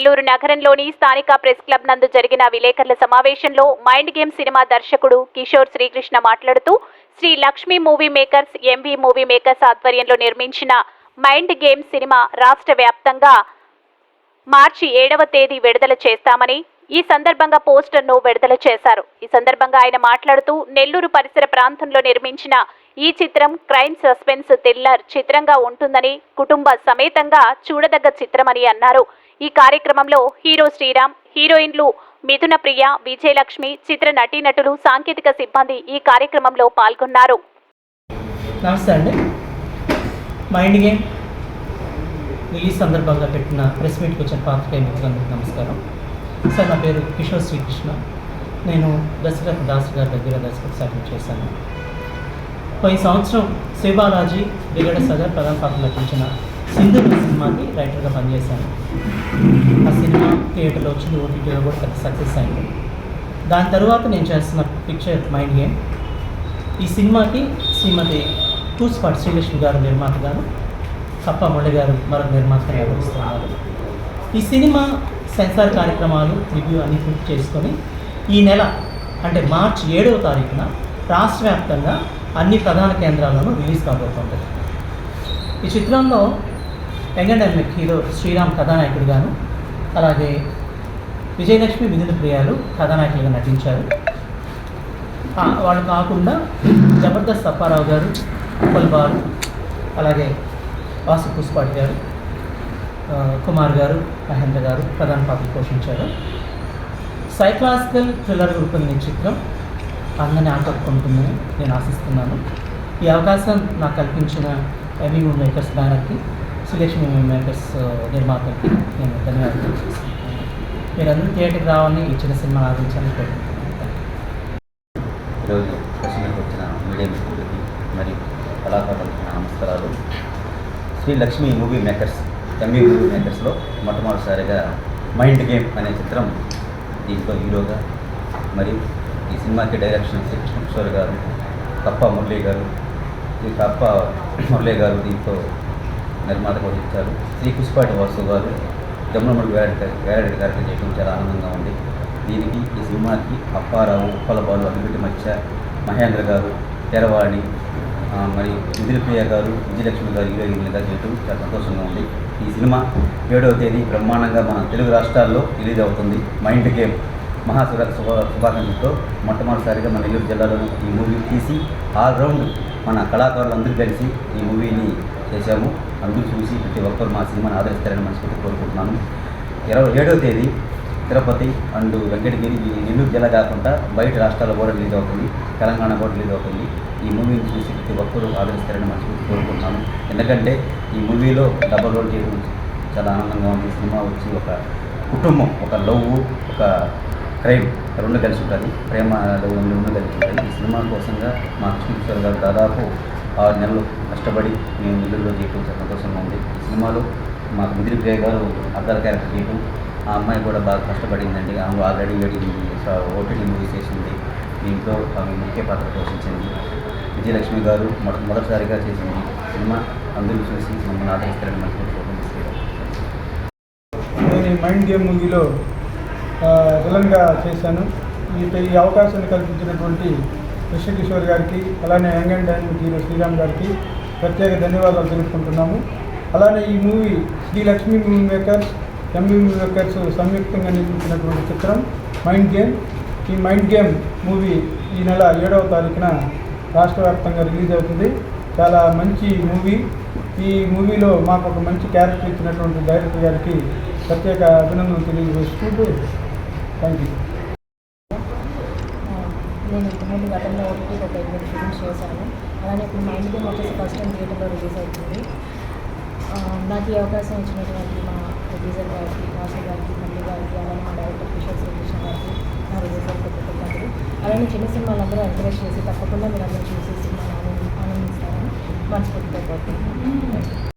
నెల్లూరు నగరంలోని స్థానిక press club నందు జరిగిన విలేకరుల సమావేశంలో మైండ్ గేమ్ సినిమా దర్శకుడు కిషోర్ శ్రీకృష్ణ మాట్లాడుతూ Sri Lakshmi movie makers MV movie makers ఆధ్వర్యంలో నిర్మించిన మైండ్ గేమ్ సినిమా రాష్ట్ర వ్యాప్తంగా మార్చి ఏడవ తేదీ విడుదల చేస్తామని ఈ సందర్భంగా పోస్టర్ను విడుదల చేశారు. ఈ సందర్భంగా ఆయన మాట్లాడుతూ నెల్లూరు పరిసర ప్రాంతంలో నిర్మించిన ఈ చిత్రం క్రైమ్ సస్పెన్స్ థ్రిల్లర్ చిత్రంగా ఉంటుందని కుటుంబ సమేతంగా చూడదగ్గ చిత్రమని అన్నారు. ఈ కార్యక్రమంలో హీరో శ్రీరామ్ హీరోయిన్లు మిథున ప్రియ విజయలక్ష్మి చిత్ర నటీనటులు సాంకేతిక సిబ్బంది ఈ కార్యక్రమంలో పాల్గొన్నారు. నమస్తే అండి. మైండ్ గేమ్ రిలీజ్ సందర్భంగా పెట్టిన ప్రెస్ మీట్కి వచ్చిన పాత్రికేయ మిత్రులందరికీ నమస్కారం. సార్ నా పేరు కిషోర్ శ్రీకృష్ణ. నేను దశరథ దాస్ గారి దగ్గర దశరథ సాధన చేశాను. పోయిన సంవత్సరం శివబాలాజీ బిగడ సదర్ ప్రధాన పాత్ర నటించిన సింధు సినిమాకి రైటర్గా పనిచేశాను. ఆ సినిమా థియేటర్లో వచ్చింది ఓటీటీలో కూడా పెద్ద సక్సెస్ అయింది. దాని తర్వాత నేను చేస్తున్న పిక్చర్ మైండ్ గేమ్ ఈ సినిమాకి శ్రీమతి టూస్పాట్ శ్రీలక్ష్మి గారు నిర్మాత గారు కప్ప మురళి గారు మరొక నిర్మాతగా వ్యవహరిస్తున్నారు ఈ సినిమా సెన్సార్ కార్యక్రమాలు రివ్యూ అన్ని పూర్తి చేసుకొని ఈ నెల అంటే మార్చి ఏడవ తారీఖున రాష్ట్ర వ్యాప్తంగా అన్ని ప్రధాన కేంద్రాలను రిలీజ్ కాబోతుంది. ఈ చిత్రంలో ఎంగడెమ్మిక్ హీరో శ్రీరామ్ కథానాయకుడిగాను అలాగే విజయలక్ష్మి విధుల ప్రియాలు కథానాయకులుగా నటించారు. వాళ్ళు కాకుండా జబర్దస్త్ అప్పారావు గారు ఉప్పల్బాల్ అలాగే వాసు పుష్పాటి గారు కుమార్ గారు మహేంద్ర గారు ప్రధాన పాత్ర పోషించారు. సైకలాజికల్ థ్రిల్లర్ రూపొందిన చిత్రం అందరినీ ఆకట్టుకుంటుందని నేను ఆశిస్తున్నాను. ఈ అవకాశం నాకు కల్పించిన ఎంఈ మూవీ మేకర్స్ బ్యానర్కి సులక్ష్మి మూవీ మేకర్స్ ఆ, నేను ధన్యవాదాలు చేసుకుంటున్నాను మీరందరూ థియేటర్కి రావాలని ఈ చిన్న సినిమా ఆదరించాలని కోరుకుంటున్నాను. ఈరోజు వచ్చిన మీడియా మిత్రులకి మరియు కళాకారులకు నమస్కారాలు Sri Lakshmi movie makers ME movie మేకర్స్లో మొట్టమొదటిసారిగా మైండ్ గేమ్ అనే చిత్రం దీంట్లో హీరోగా మరియు ఈ సినిమాకి డైరెక్షన్ శ్రీ కృష్ణ కిషోర్ గారు కప్ప మురళీ గారు ఈ కప్ప మురళీ గారు దీంతో నిర్మాత వహించారు శ్రీ పుష్పాటి వాసు గారు జమ్మలమూడి వేరెడ్డి వేరెడ్డి గారికి చేయడం చాలా ఆనందంగా ఉంది. దీనికి ఈ సినిమాకి అప్పారావు ఉప్పలబాలు అభివృద్ధి మధ్య మహేంద్ర గారు తెరవాణి మరియు మరి ఇంద్రప్రియ గారు విజయలక్ష్మి గారు హీరోయిన్లుగా చేయడం చాలా సంతోషంగా ఉంది. ఈ సినిమా ఏడవ తేదీ బ్రహ్మాండంగా మన తెలుగు రాష్ట్రాల్లో రిలీజ్ అవుతుంది. మైండ్ గేమ్ మహాశివ శుభ శుభాకాంక్షలతో మొట్టమొదటిసారిగా మన నెల్లూరు జిల్లాలో ఈ మూవీ తీసి ఆల్ రౌండ్ మన కళాకారులందరూ కలిసి ఈ మూవీని చేశాము. అందరూ చూసి ప్రతి ఒక్కరు మా సినిమాని ఆదరిస్తారని మనస్ఫూర్తి కోరుకుంటున్నాను. ఇరవై ఏడవ తేదీ తిరుపతి అండ్ వెంకటగిరి ఈ నెల్లూరు జిల్లా కాకుండా బయట రాష్ట్రాల కూడా రిలీజ్ అవుతుంది. తెలంగాణ కూడా రిలీజ్ అవుతుంది. ఈ మూవీని చూసి ప్రతి ఒక్కరూ ఆదరిస్తారని మనస్ఫూర్తి కోరుకుంటున్నాను. ఎందుకంటే ఈ మూవీలో డబల్ రోల్ చేయడం చాలా ఆనందంగా ఉంది. ఈ సినిమా వచ్చి ఒక కుటుంబం ఒక లవ్ ఒక క్రైమ్ రెండు కలిసి ఉంటుంది. ప్రేమ లవ్ రెండు కలిసి ఉంటుంది. ఈ సినిమా కోసంగా మా కృష్ణ గారు దాదాపు ఆరు నెలలు కష్టపడి మేము నెల్లూరులో చేయటం సంతోషంగా ఉంది. ఈ సినిమాలో మాకు మిదిరి ప్రియ గారు అద్దాల క్యారెక్టర్ చేయటం ఆ అమ్మాయి కూడా బాగా కష్టపడిందండి. ఆమె ఆల్రెడీ వేడింది ఓటీటీ మూవీస్ చేసింది. దీంట్లో ఆమె ముఖ్య పాత్ర పోషించింది. విజయలక్ష్మి గారు మొదటి మొదటిసారిగా చేసింది సినిమా అందరూ చూసి మమ్మల్ని ఆదరిస్తారని మనసు నేను మైండ్ గేమ్ మూవీలో ఆ, విలన్గా చేశాను. ఈ అవకాశాన్ని కల్పించినటువంటి కృష్ణకిషోర్ గారికి అలానే young and dynamic hero Sriram గారికి ప్రత్యేక ధన్యవాదాలు తెలుపుకుంటున్నాము. అలానే ఈ movie Sri Lakshmi movie makers MB movie makers సంయుక్తంగా నిర్మించినటువంటి చిత్రం మైండ్ గేమ్ ఈ మైండ్ గేమ్ మూవీ ఈ నెల ఏడవ తారీఖున రాష్ట్ర వ్యాప్తంగా రిలీజ్ అవుతుంది. చాలా మంచి మూవీ. ఈ మూవీలో మాకు ఒక మంచి క్యారెక్టర్ ఇచ్చినటువంటి డైరెక్టర్ గారికి ప్రత్యేక అభినందనలు తెలియజేసుకుంటూ థ్యాంక్ యూ నేను ఇంతకుముందు గతంలో ఓటీటీ ఒక ఎనిమిది ఫిల్మ్స్ చేశాను. అలానే ఇప్పుడు మైండ్ ఇంటి వచ్చేసి ఫస్ట్ టైం థియేటర్లో రిలీజ్ అవుతుంది. నాకు ఈ అవకాశం ఇచ్చినటువంటి మా ప్రొడ్యూసర్ గారికి వాసు గారికి మళ్ళీ గారికి అలానే మా డైరెక్టర్ కిషోర్ శ్రీకృష్ణ గారికి నా రిలీజర్ కృతజ్ఞతలు అలానే చిన్న సినిమాలు అందరూ ఎంకరేజ్ చేసి తప్పకుండా మీరు అందరూ చూసి సినిమాని ఆనందిస్తారని మనస్ఫూర్తిగా కోరుకుంటున్నాను.